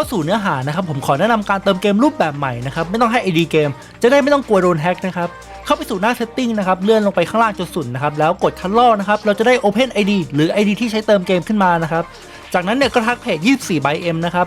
เข้าสู่เนื้อหานะครับผมขอแนะนำการเติมเกมรูปแบบใหม่นะครับไม่ต้องให้ ID เกม จะได้ไม่ต้องกลัวโดนแฮ็กนะครับเข้าไปสู่หน้า setting นะครับเลื่อนลงไปข้างล่างจนสุดนะครับแล้วกดคันลอกนะครับเราจะได้ Open ID หรือ ID ที่ใช้เติมเกมขึ้นมานะครับจากนั้นเนี่ยก็ทักเพจ24 by M นะครับ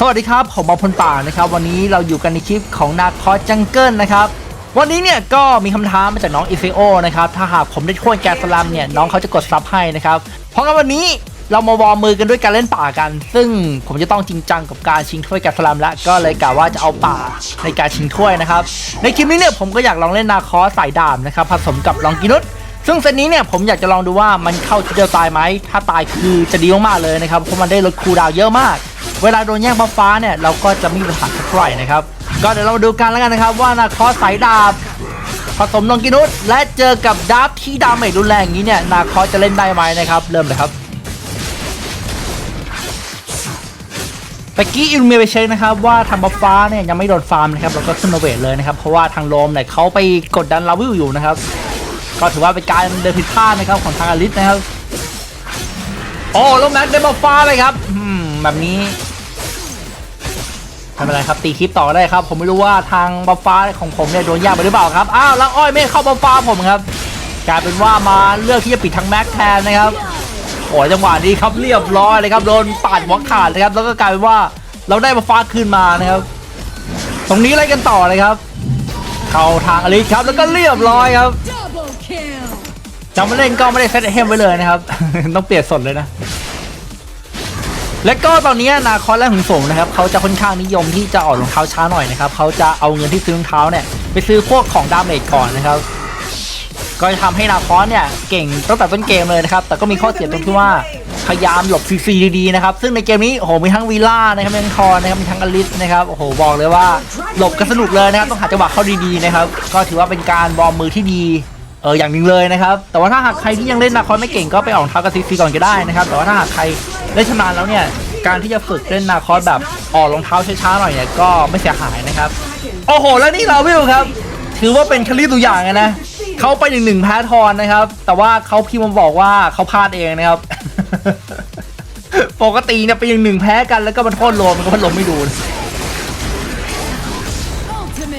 สวัสดีครับ ผมบอลพลป่านะครับ วันนี้เราอยู่กันในคลิปของนาคอสจังเกิลนะครับ วันนี้เนี่ยก็มีคำถามมาจากน้องอีเซโอนะครับ ถ้าหากผมได้ช่วยแกสลัมเนี่ยน้องเขาจะกดซับให้นะครับ เพราะงั้นวันนี้เรามาวอร์มมือกันด้วยการเล่นป่ากัน ซึ่งผมจะต้องจริงจังกับการชิงถ้วยแกสลัมแล้วก็เลยกะว่าจะเอาป่าในการชิงถ้วยนะครับ ในคลิปนี้เนี่ยผมก็อยากลองเล่นนาคอสสายดาบนะครับผสมกับลองกินุสซึ่งเซตนี้เนี่ยผมอยากจะลองดูว่ามันเข้าทีเดียวตายไหมถ้าตายคือจะดีมากๆเลยนะครับเพราะมันได้ลดคูลดาวเยอะมาก เวลาโดนแย่งบัฟฟ้าเนี่ยเราก็จะไม่มีปัญหาสักเท่าไหร่นะครับ ก็เดี๋ยวเรามาดูกันแล้วกันนะครับ ว่านาคอสสายดาบผสมลองกินุสและเจอกับดับที่ดาเมจรุนแรงอย่างนี้เนี่ยนาคอสจะเล่นได้ไหมนะครับ เริ่มเลยครับตะกี้อิลเมียไปเช็คนะครับว่าทางบัฟฟ้าเนี่ยยังไม่โดนฟาร์มนะครับเราก็ขึ้นมาเวทเลยนะครับ เพราะว่าทางโรมเนี่ยเขาไปกดดันลาวิลอยู่นะครับ ก็ถือว่าเป็นการเดินผิดพลาดนะครับของทางอลิสนะครับโอ้แล้วแม็กได้บัฟฟ้าเลยครับแบบนี้ ไม่เป็นไรครับตีคลิปต่อได้ครับ ผมไม่รู้ว่าทางบัฟฟ้าของผมเนี่ยโดนยากไปหรือเปล่าครับอ้าวแล้วอ้อยไม่เข้าบัฟฟ้าผมครับกลายเป็นว่ามาเลือกที่จะปิดทางแม็กแทนนะครับโอ้ยจังหวะนี้ครับเรียบร้อยเลยครับโดนปาดหัวขาดเลยครับแล้วก็กลายเป็นว่าเราได้บัฟฟ้าคืนมานะครับ ตรงนี้อะไรกันต่อเลยครับ เข้าทางอลิสครับแล้วก็เรียบร้อยครับ Double kill. จำไม่เล่นก็ไม่ได้เซตไอเทมไว้เลยนะครับ ต้องเปลี่ยนสดเลยนะ และก็ตอนนี้นาคอสและหึงสงนะครับเขาจะค่อนข้างนิยมที่จะออกรองเท้าช้าหน่อยนะครับเขาจะเอาเงินที่ซื้อรองเท้าเนี่ยไปซื้อพวกของดาเมจก่อนนะครับก็จะทำให้นาคอสเนี่ยเก่งตั้งแต่ต้นเกมเลยนะครับแต่ก็มีข้อเสียตรงที่ว่าพยายามหลบซีซีดีๆนะครับซึ่งในเกมนี้โอ้โหมีทั้งวีล่านะครับมีทั้งทอนนะครับมีทั้งอลิสนะครับโอ้โหบอกเลยว่าหลบกันสนุกเลยนะครับต้องหาจังหวะเข้าดีๆนะครับก็ถือว่าเป็นการวอร์มมือที่ดีเอออย่างหนึ่งเลยนะครับแต่ว่าถ้าหากใครที่ยังเล่นนาคอสไม่เก่งก็ไปออกเท้ากับซีซีก่อนก็ได้นะครับแต่ว่าถ้าหากใคร เล่นชำนาญแล้วเนี่ย การที่จะฝึกเล่นนาคอสแบบออกรองเท้าช้าๆหน่อยเนี่ยก็ไม่เสียหายนะครับ โอ้โห แล้วนี่ลาวิลครับ ถือว่าเป็นคลิปตัวอย่างนะ เขาไปหนึ่งหนึ่งแพ้ทอนนะครับ แต่ว่าเขาพิมพ์มาบอกว่าเขาพลาดเองนะครับ ปกติเนี่ยไปหนึ่งหนึ่งแพ้กันแล้วก็มาโทษโลมมันก็พัดลมไม่ดู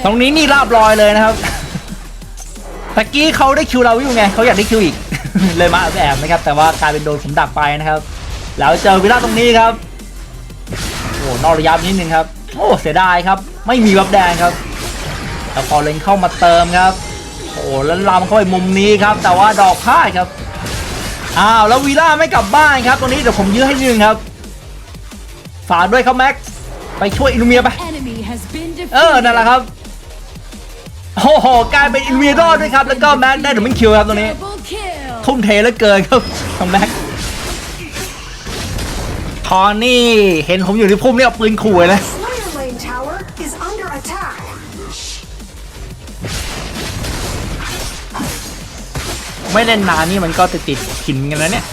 ตรงนี้นี่ราบลอยเลยนะครับตะกี้เขาได้คิวเราวิวไงเขาอยากได้คิวอีก เลยมาแอบนะครับ แต่ว่ากลายเป็นโดนผมดักไปนะครับ แล้วเจอวิลล่าตรงนี้ครับโอ้นอกระยะนิดนึงครับโอ้เสียดายครับ ไม่มีบับแดงครับ แต่พอเลนเข้ามาเติมครับ โอ้แล้วลำเข้าไปมุมนี้ครับ แต่ว่าดอกพลาดครับอ้าวแล้ววีล่าไม่กลับบ้านครับตรงนี้เดี๋ยวผมยื้อให้นิดนึงครับฝากด้วยครับแม็กไปช่วยอิลูเมียไป Enemy has been เออ defeated. นั่นแหละครับโอ้โหกลายเป็นอินเวียดอด้วยครับแล้วก็แม็กได้ถึงไม่คิวครับตรงนี้ Double kill. ทุ่มเทเหลือเกินครับของแม็ก ทอนนี่เห็นผมอยู่ที่พุ่มนี่เอาปืนขู่เลยนะไม่เล่นนานนี่มันก็ติดติดๆขินกันแล้วเนี่ย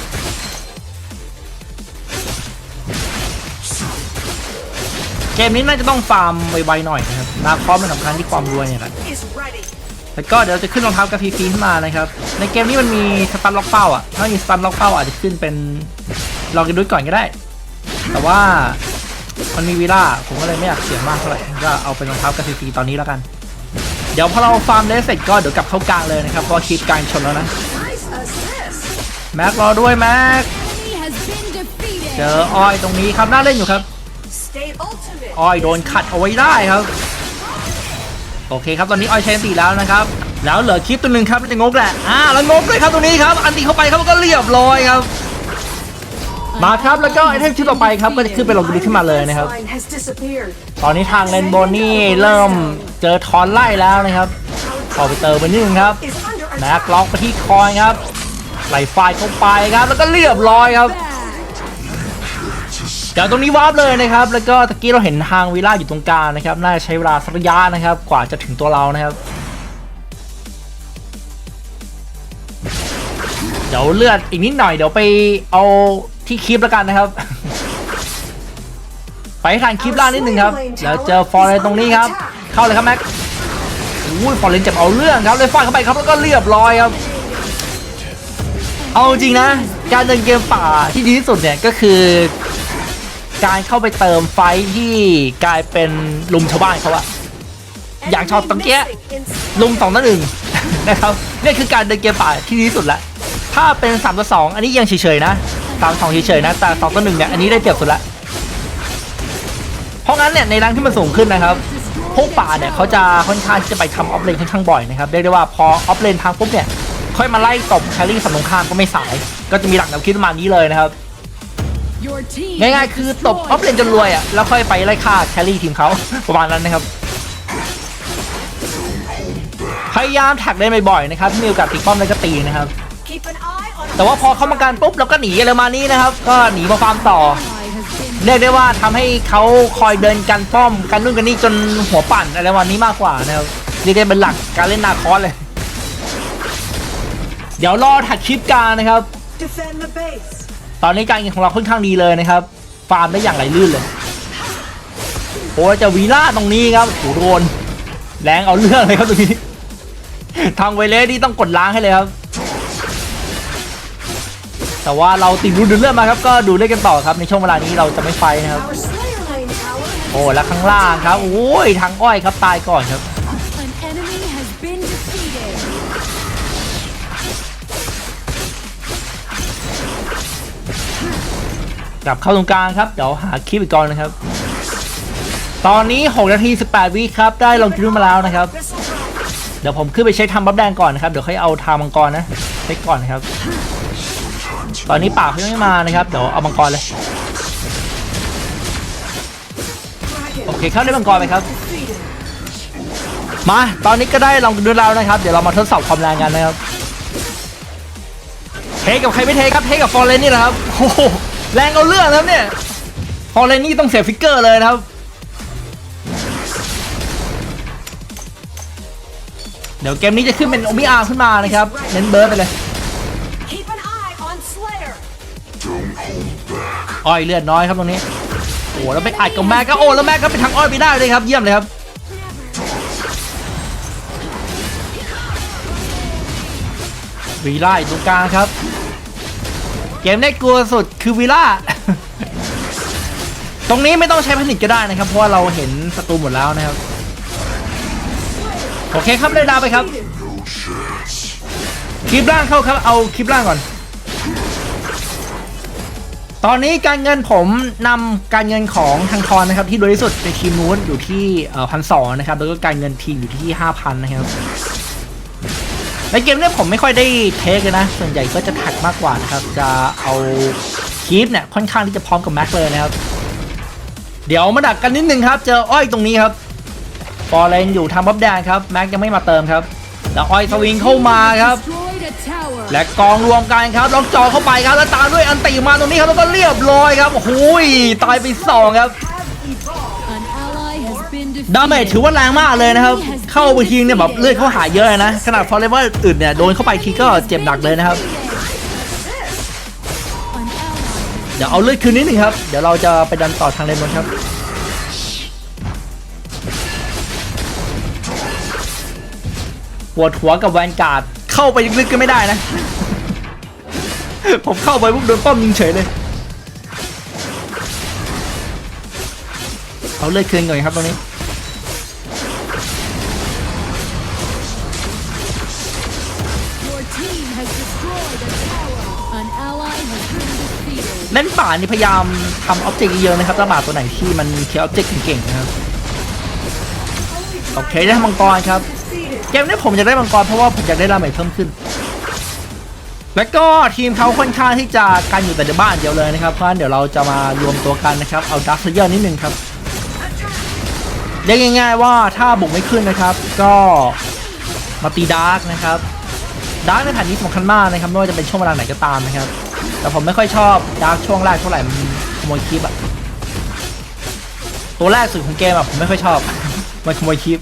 เกมนี้น่าจะต้องฟาร์มไวๆหน่อยนะครับนาคอสมันสำคัญที่ความรวยเนี่ยแหละแล้วก็เดี๋ยวจะขึ้นรองเท้ากับฟรีๆขึ้นมานะครับ ในเกมนี้มันมีสตันล็อกเป้าอะ ถ้ามีสตันล็อกเป้าอาจจะขึ้นเป็นลองกันดูก่อนก็ได้ แต่ว่ามันมีวีล่าผมก็เลยไม่อยากเสียมากเท่าไหร่ก็เอาเป็นรองเท้ากับฟรีตอนนี้แล้วกัน เดี๋ยวพอเราฟาร์มเลสเสร็จก็เดี๋ยวกลับเข้ากลางเลยนะครับเพราะคลิปกลางชนแล้วนะแม็กรอด้วยแม็กเจออ้อยตรงนี้ครับน่าเล่นอยู่ครับอ้อยโดนขัดเอาไว้ได้ครับ โอเคครับตอนนี้อ้อยใช้อันตีแล้วนะครับแล้วเหลือคลิปตัวหนึ่งครับจะงกแหละอ่าแล้วงกเลยครับตรงนี้ครับ อันตีเข้าไปครับก็เรียบร้อยครับ มาครับแล้วก็ไอเทมชิ้นต่อไปครับก็จะขึ้นไปลงดูขึ้นมาเลยนะครับ ตอนนี้ทางเลนโบนี่เริ่มเจอทอนไล่แล้วนะครับขอไปเติมไปนิดนึงครับแม็กล็อกไปที่คอยครับไหลไฟเข้าไปครับแล้วก็เรียบร้อยครับ Back. เดี๋ยวตรงนี้วาร์ปเลยนะครับ แล้วก็ตะกี้เราเห็นทางวิลล่าอยู่ตรงกลางนะครับ น่าจะใช้เวลาสักระยะนะครับ กว่าจะถึงตัวเรานะครับ เดี๋ยวเลือดอีกนิดหน่อยเดี๋ยวไปเอา ที่คลิปแล้วกันนะครับ ไปทางคลิปล่างนิดนึงครับแล้วเจอฟอร์เรนตรงนี้ครับ เข้าเลยครับแม็กอุ้ยฟอร์เรนจะเอาเรื่องครับเลยฟาดเข้าไปครับแล้วก็เรียบร้อยครับ เอาจริงนะ การเดินเกมป่าที่ดีที่สุดเนี่ยก็คือ การเข้าไปเติมไฟท์ที่กลายเป็นลุมชาวบ้านเขาอะอย่างช็อตตะเกียลุมสองต่อหนึ่งนะครับนี่คือการเดินเกมป่าที่ดีที่สุดละถ้าเป็น3ต่อ2อันนี้ยังเฉยๆนะ 3 2เฉยๆนะแต่2ต่อ1เนี่ยอันนี้ได้เปรียบสุดละเพราะงั้นเนี่ยในรังที่มันสูงขึ้นนะครับพวกป่าเนี่ยเขาจะค่อนข้างที่จะไปทำออฟเลนค่อนข้างบ่อยนะครับเรียกได้ว่าพอออฟเลนทางปุ๊บเนี่ยค่อยมาไล่ตบแครี่ฝั่งตรงข้ามก็ไม่สาย ก็จะมีหลักแนวคิดประมาณนี้เลยนะครับง่ายๆคือตบออฟเลนจนรวยอะแล้วค่อยไปไล่ฆ่าแครี่ทีมเขาประมาณนั้นนะครับพยายามแท็กเล่นบ่อยๆนะครับมีโอกาสตีป้อมแล้วก็ตีนะครับ Keep an eye on แต่ว่าพอเข้ามาการปุ๊บเราก็หนีอะไรมานี้นะครับ ก็หนีมาฟาร์มต่อ ally has been เรียกได้ว่าทำให้เขาคอยเดินกันป้อมกันนู่นกันนี่จนหัวปั่นอะไรวันนี้มากกว่านะครับเรียกได้เป็นหลักการเล่นนาคอสเลย เดี๋ยวรอถัดคลิปกลารนะครับ defend the base. ตอนนี้การยิงของเราค่อนข้างดีเลยนะครับ ฟาร์มได้อย่างไหลลื่นเลยโอ้ยจะวีล่าตรงนี้ครับโอ้โหโดนแรงเอาเรื่องเลยครับตรงนี้ ทางเวเลสนี่ต้องกดล้างให้เลยครับ แต่ว่าเราติดรุนเรื่องมาครับก็ดูเล่นกันต่อครับในช่วงเวลานี้เราจะไม่ไฟนะครับ โอ้แล้วข้างล่างครับโอ้ยทางอ้อยครับตายก่อนครับกลับเข้าตรงกลางครับเดี๋ยวหาคลิปอีกก่อนนะครับ ตอนนี้ 6 นาที 18 วิครับ ได้ลงคิวมาแล้วนะครับ เดี๋ยวผมขึ้นไปเช็คทำบัฟแดงก่อนนะครับ เดี๋ยวค่อยเอาทามังกรนะเช็คก่อนนะครับ ตอนนี้ปาเขายังไม่มานะครับ เดี๋ยวเอามังกรเลย โอเคเข้าได้มังกรไปครับ มาตอนนี้ก็ได้ลองดูแล้วนะครับ เดี๋ยวเรามาทดสอบความแรงกันนะครับ เทกับใครไม่เทครับ เทกับฟอร์เรนนี่แหละครับโอ้โหแรงเอาเรื่องนะครับเนี่ยฟอร์เรนนี่ต้องเสียฟิกเกอร์เลยนะครับเดี๋ยวเกมนี้จะขึ้นเป็นโอมิอาร์ขึ้นมานะครับ เน้นเบิร์ดไปเลย อ้อยเลือดน้อยครับตรงนี้โอ้แล้วไปอัดกับแม็กก็โอ้แล้วแม็กก็ไปทางอ้อยไปได้เลยครับ เยี่ยมเลยครับวีล่าอยู่ตรงกลางครับ เกมได้กลัวสุดคือวีล่าตรงนี้ไม่ต้องใช้แพนิกก็ได้นะครับ เพราะว่าเราเห็นศัตรูหมดแล้วนะครับ โอเคครับเลยดาวไปครับ คลิปล่างเข้าครับ เอาคลิปล่างก่อน ตอนนี้การเงินผมนำการเงินของทางทอนนะครับที่รวยที่สุดในทีมนู้นอยู่ที่พันสองนะครับแล้วก็การเงินทีมอยู่ที่ห้าพันนะครับในเกมเนี้ยผมไม่ค่อยได้เทคเลยนะ ส่วนใหญ่ก็จะแท็กมากกว่านะครับ จะเอาคีปเนี่ยค่อนข้างที่จะพร้อมกับแม็กเลยนะครับ เดี๋ยวมาดักกันนิดนึงครับ เจออ้อยตรงนี้ครับฟอร์เรนอยู่ทำบัฟแดงครับ แม็กยังไม่มาเติมครับ แล้วอ้อยสวิงเข้ามาครับ และกองรวมกันครับล็อกจอเข้าไปครับแล้วตามด้วยอันติมาตรงนี้ครับแล้วก็เรียบร้อยครับโอ้โหยตายไปสองครับ An ally has been defeated. ดาเมจถือว่าแรงมากเลยนะครับ เข้าไปทีเนี่ยแบบเลือดเข้าหาเยอะเลยนะ ขนาดฟอร์เรเวอร์อื่นเนี่ยโดนเข้าไปทีก็เจ็บหนักเลยนะครับ An ally เดี๋ยวเอาเลือดคืนนิดหนึ่งครับ เดี๋ยวเราจะไปดันต่อทางเลนบนครับปวดหัวกับแวนการ์ด เข้าไปลึกๆก็ไม่ได้นะ ผมเข้าไปปุ๊บโดนป้อมยิงเฉยเลย เอาเลือดคืนก่อนครับตรงนี้ Your team has destroyed a tower. An ally has been defeated. เล่นป่านี่พยายามทำออบเจกต์เยอะๆนะครับถ้าป่าตัวไหนที่มันเคลียร์ออบเจกต์เก่งๆนะครับ โอเคได้มังกรครับ เกมนี้ผมอยากได้มังกรเพราะว่าผมอยากได้ดาเมจเพิ่มขึ้น แล้วก็ทีมเขาค่อนข้างที่จะกันอยู่แต่ในบ้านเดียวเลยนะครับเพราะฉะนั้นเดี๋ยวเราจะมารวมตัวกันนะครับเอาดักเยอร์นิดนึงครับเรียกง่าย ๆ ว่าถ้าบุกไม่ขึ้นนะครับ ก็มาตีดาร์กนะครับดาร์กในแผ่นนี้สำคัญมากนะครับไม่ว่าจะเป็นช่วงเวลาไหนก็ตามนะครับ แต่ผมไม่ค่อยชอบดาร์กช่วงแรกเท่าไหร่มันขโมยคลิปอะตัวแรกสุดของเกมอะผมไม่ค่อยชอบมันขโมยคลิป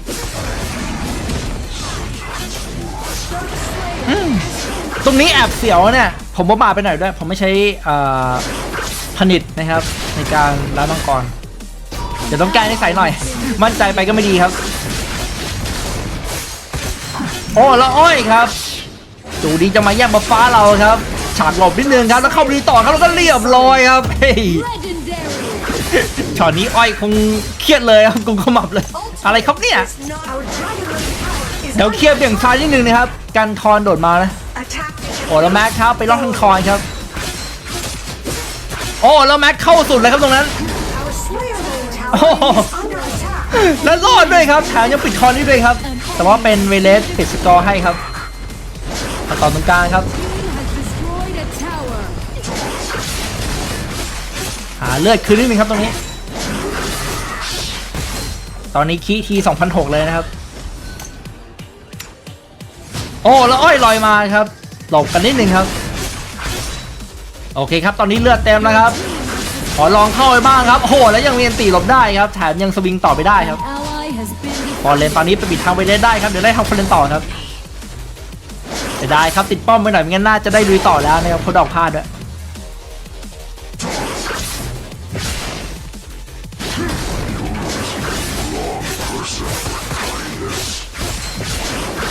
ตรงนี้แอบเสียวเนี่ย ผมว่ามาไปหน่อยด้วย ผมไม่ใช้อ่าผนิตนะครับ ในการล้างมังกรเดี๋ยวต้องแก้นิสัยหน่อย มั่นใจไปก็ไม่ดีครับ โอ้แล้วอ้อยครับจูดีจะมาแย่งมาฟ้าเราครับ ฉากหลบนิดนึงครับ แล้วเข้าไปดีต่อครับแล้วก็เรียบร้อยครับเฮ้ย Legendary. ช็อตนี้อ้อยคงเครียดเลยครับกุมขมับเลย อะไรครับเนี่ย It's not our dragon Lane tower is เดี๋ยวเคลียร์เบี่ยงซ้ายนิดนึงนะครับ กันทอนโดดมานะ attack โอ้แล้วแม็กครับไปล็อกทางทอนครับ โอ้แล้วแม็กเข้าสุดเลยครับตรงนั้น our Slayer Lane tower Oh. is under attack และรอดด้วยครับแถมยังปิดทอนนี้ด้วยครับ แต่ว่าเป็นเวเลสปิดสกอร์ให้ครับมาต่อตรงกลางครับ หาเลือดคืนนิดนึงครับตรงนี้ ตอนนี้คีที2006 เลยนะครับ โอ้ แล้วอ้อยลอยมาครับ หลบกันนิดนึงครับ โอเคครับ ตอนนี้เลือดเต็มแล้วครับ ขอลองเข้าไปบ้างครับโอ้โหแล้วยังเวียนตีหลบได้ครับแถมยังสวิงต่อไปได้ครับ An ally has been ฟอร์เรนตอนนี้ไปปิดทางไปเล่นได้ครับเดี๋ยวได้ทางฟอร์เรนต่อครับเสียดายครับติดป้อมไปหน่อยไม่งั้นน่าจะได้ลุยต่อแล้วนะครับเขาดอกพลาดด้วย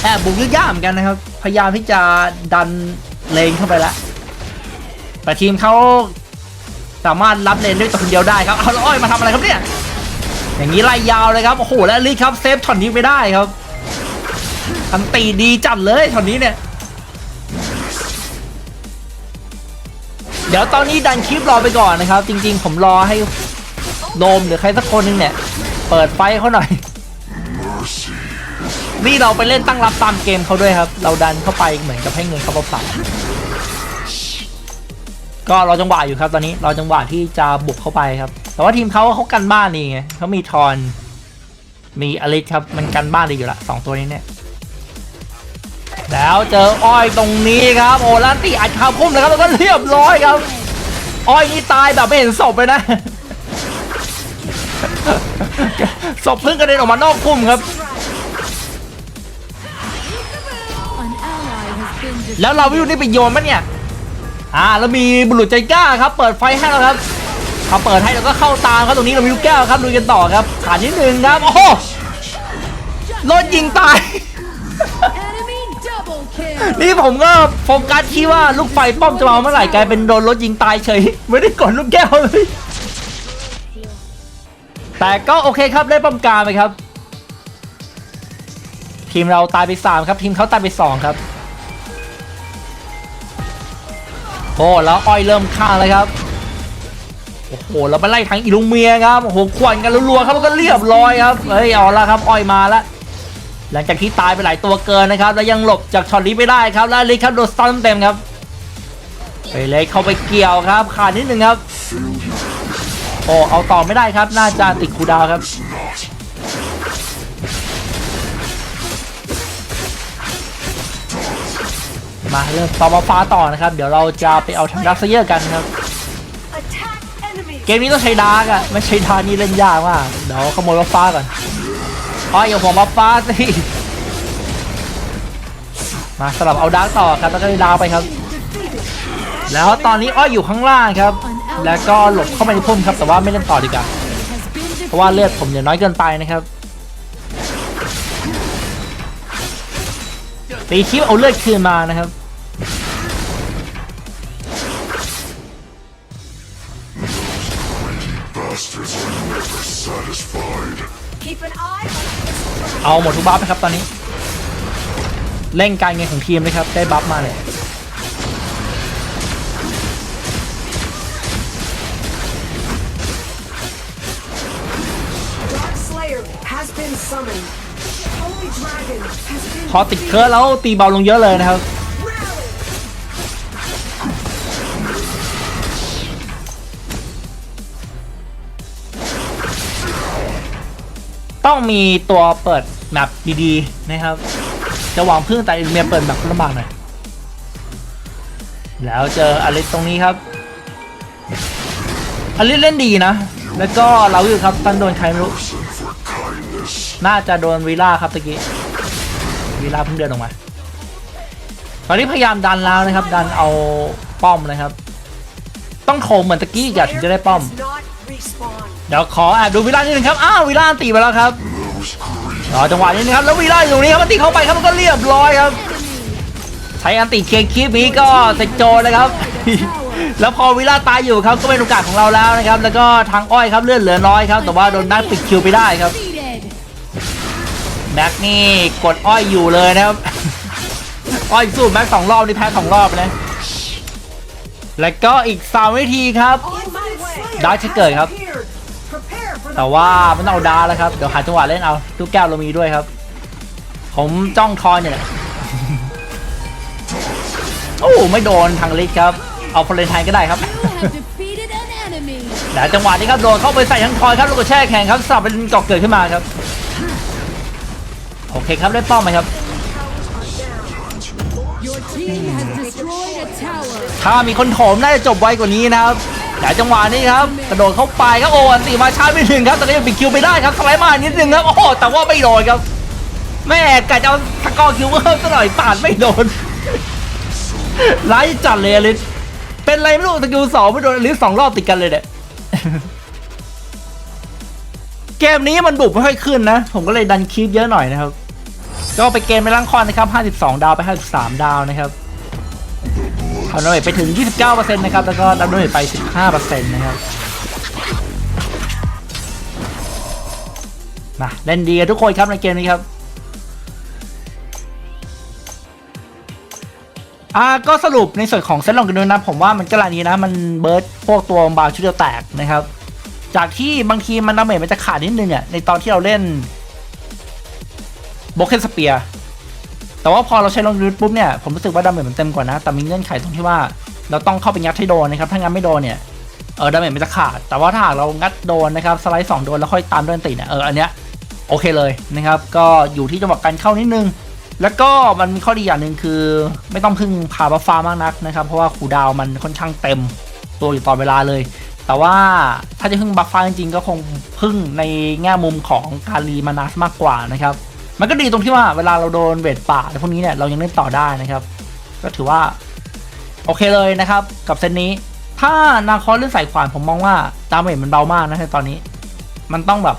แอบบุกยากเหมือนกันนะครับ พยายามที่จะดันเลนเข้าไปแล้วแต่ทีมเขาสามารถรับเลนด้วยตัวคนเดียวได้ครับ เอาแล้วอ้อยมาทำอะไรครับเนี่ย อย่างนี้ไล่ยาวเลยครับ โอ้โห แล้วลิครับเซฟช็อตนี้ไปได้ครับทันตีดีจัดเลยช็อตนี้เนี่ย เดี๋ยวตอนนี้ดันคลิปรอไปก่อนนะครับ จริง ๆ ผมรอให้โดมหรือใครสักคนหนึงเนี่ย เปิดไฟเขาหน่อย นี่เราไปเล่นตั้งรับตามเกมเขาด้วยครับ เราดันเข้าไปเหมือนกับให้เงินเขาเปล่าก็รอจังหวะอยู่ครับตอนนี้รอจังหวะที่จะบุกเข้าไปครับ แต่ว่าทีมเขาเขากันบ้านนี่ไงเขามีทอนมีอลิสครับมันกันบ้านดีอยู่ละสองตัวนี้เนี่ยแล้วเจออ้อยตรงนี้ครับโอ้ลันตีอัดคาพุ่มเลยครับแล้วก็เรียบร้อยครับ อ้อยนี่ตายแบบไม่เห็นศพเลยนะศพเพิ่งกระเด็นออกมานอกพุ่มครับ แล้วเราวิวนี่ไปโยนปะเนี่ย อ่าแล้วมีบุรุษใจกล้าครับ เปิดไฟให้แล้วครับพอเปิดให้แล้วก็เข้าตามครับตรงนี้เราวิวแก้วครับลุยกันต่อครับขาดนิดนึงครับโอ้โหรถยิงตาย นี่ผมก็โฟกัสที่ว่าลูกไฟป้อมจะมาเมื่อไหร่กลายเป็นโดนรถยิงตายเฉยไม่ได้กดลูกแก้วเลยแต่ก็โอเคครับได้ป้อมกลางไปครับ ทีมเราตายไปสามครับทีมเขาตายไปสองครับ โอ้แล้วอ้อยเริ่มฆ่าแล้วครับโอ้โหแล้วมาไล่ทางอิลุงเมียครับโอ้โหขวนกันรัวๆครับแล้วก็เรียบร้อยครับเฮ้ยเอาละครับอ้อยมาล้วหลังจากที่ตายไปหลายตัวเกินนะครับ แล้วยังหลบจากช็อตนี้ไม่ได้ครับแล้วลิครับโดนสตันเต็มครับไปเลยเข้าไปเกี่ยวครับขาดนิดนึงครับโอ้เอาต่อไม่ได้ครับ น่าจะติดคูดาวครับ มาเริ่มต่อมาฟ้าต่อนะครับ เดี๋ยวเราจะไปเอาทางดักซเยอร์กันครับ attack enemies เกมนี้ต้องใช้ดาร์กอะไม่ใช้ดาร์กนี่เล่นยากมาก เดี๋ยวขโมยมาฟ้าก่อนอ๋ออย่าผมมาฟ้าสิ มาสลับเอาดาร์กต่อครับแล้วก็ได้ดาวไปครับ แล้วตอนนี้อ้อยอยู่ข้างล่างครับ แล้วก็หลบเข้าไปในพุ่มครับ แต่ว่าไม่เล่นต่อดีกว่า Has been เพราะว่าเลือดผมเหลือน้อยเกินไปนะครับตีคิวเอาเลือดคืนมานะครับ keep an eye เอาหมดทุกบัฟนะครับตอนนี้เร่งการเงินของทีมเลยครับ ได้บัฟมาเลย on Dark Slayer has been summoned Holy Dragon has been พอติดเคิร์สแล้วตีเบาลงเยอะเลยนะครับ ต้องมีตัวเปิดแมปดีๆนะครับ จะหวังพึ่งแต่อิเมียเปิดแบบลำบากหน่อยแล้วเจออลิสตรงนี้ครับอลิสเล่นดีนะ แล้วก็เราอยู่ครับตันโดนใครไม่รู้ น่าจะโดนวีล่าครับตะกี้วีล่าเพิ่งเดินออกมา ตอนนี้พยายามดันแล้วนะครับ ดันเอาป้อมนะครับ ต้องโถมเหมือนตะกี้อย่าถึงจะได้ป้อม เดี๋ยวขอแอบดูวิลล่านิดนึงครับ อ้าววิลล่าอันตีไปแล้วครับรอจังหวะนี้นะครับแล้ววิลล่าอยู่ตรงนี้ครับอันตีเข้าไปครับมันก็เรียบร้อยครับ ใช้อันติเคลียร์คลิปนี้ก็เสร็จโจรนะครับ แล้วพอวิลล่าตายอยู่ครับก็เป็นโอกาสของเราแล้วนะครับ แล้วก็ทางอ้อยครับเลื่อนเหลือน้อยครับ แต่ว่าโดนนักปิดคิวไปได้ครับ Defeated. แม็กนี่กดอ้อยอยู่เลยนะครับ อ้อยสู้แม็กสองรอบนี่แพ้สองรอบนะแล้วก็อีกสามวิธีครับ On my way. Dark Ticker ครับ Appeared. Prepare for แต่ the ว่าไม่ต้องเอาดาร์แล้วครับ เดี๋ยวหาจังหวะเล่นเอาลูกแก้วเรามีด้วยครับ ผมจ้องทอนอยู่เนี่ยโอ้ไม่โดนทางลิสครับ เอาฟลเรนไทน์ก็ได้ครับ You have defeated an enemy. แต่จังหวะนี้ครับโดนเข้าไปใส่ทั้งทอยครับแล้วก็แช่แข็งครับสับเป็นกอกเกิดขึ้นมาครับโอเคครับได้ป้อมไหมครับ Your team has destroyed a tower. ถ้ามีคนโถมน่าจะจบไวกว่านี้นะครับ แต่จังหวะนี้ครับกระโดดเข้าไปครับโอ้อันตีมาชาร์จไม่ถึงครับตอนนี้ปิดคิวไปได้ครับสไลด์มานิดนึงครับโอ้แต่ว่าไม่โดนครับแม่กะจะเอาสกอร์คิวเพิ่มซะหน่อยปาดไม่โดนไล่จัดเลยอลิสเป็นไรไม่รู้สกิลสองไม่โดนอลิสสองรอบติดกันเลยเนี่ยเกมนี้มันบุกไม่ค่อยขึ้นนะ ผมก็เลยดันคีปเยอะหน่อยนะครับ ก็ไปเกมไปล่างคอนนะครับ 52 ดาวไป 53 ดาวนะครับ ทำดาเมจไปถึง 29%นะครับแล้วก็ดับดาเมจไป 15%นะครับมาเล่นดีกันทุกคนครับในเกมนี้ครับอ่าก็สรุปในส่วนของเซตลองกันดูนะผมว่ามันก็ลานี้นะมันเบิร์ดพวกตัวบาชุดเดียวแตกนะครับ จากที่บางทีมันดาเมจมันจะขาดนิดนึงเนี่ยในตอนที่เราเล่นโบเคนสเปีย แต่ว่าพอเราใช้ลองดูปุ๊บเนี่ยผมรู้สึกว่าดาเมจมันเต็มกว่านะ แต่มีเงื่อนไขตรงที่ว่า เราต้องเข้าไปงัดให้โดนนะครับ ถ้างั้นไม่โดนเนี่ยเออดาเมจมันจะขาด แต่ว่าถ้าหากเรางัดโดนนะครับสไลด์สองโดนแล้วค่อยตามด้วยอันติเนี่ยเอออันเนี้ยโอเคเลยนะครับ ก็อยู่ที่จังหวะการเข้านิดนึง แล้วก็มันมีข้อดีอย่างหนึ่งคือ ไม่ต้องพึ่งพาบัฟฟ้ามากนักนะครับ เพราะว่าคูดาวมันค่อนข้างเต็มตัวอยู่ตอดเวลาเลย แต่ว่าถ้าจะพึ่งบัฟฟ้าจริงๆก็คงพึ่งในแง่มุมของการรีมานาสมากกว่านะครับ มันก็ดีตรงที่ว่าเวลาเราโดนเวทป่าอะไรพวกนี้เนี่ยเรายังเล่นต่อได้นะครับ ก็ถือว่า โอเคเลยนะครับ กับเซตนี้ ถ้านาคอเล่นใส่ขวานผมมองว่าดาเมจมันเบามากนะในตอนนี้ มันต้องแบบ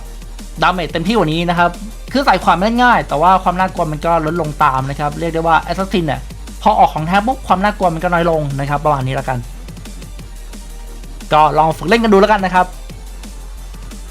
ดาเมจเต็มที่กว่านี้นะครับคือใส่ความเล่นง่าย แต่ว่าความน่ากลัวมันก็ลดลงตามนะครับ เรียกได้ว่าแอสซัสซินเนี่ยพอออกของแท้ปุ๊บความน่ากลัวมันก็น้อยลงนะครับ ประมาณนี้แล้วกัน ก็ลองฝึกเล่นกันดูแล้วกันนะครับ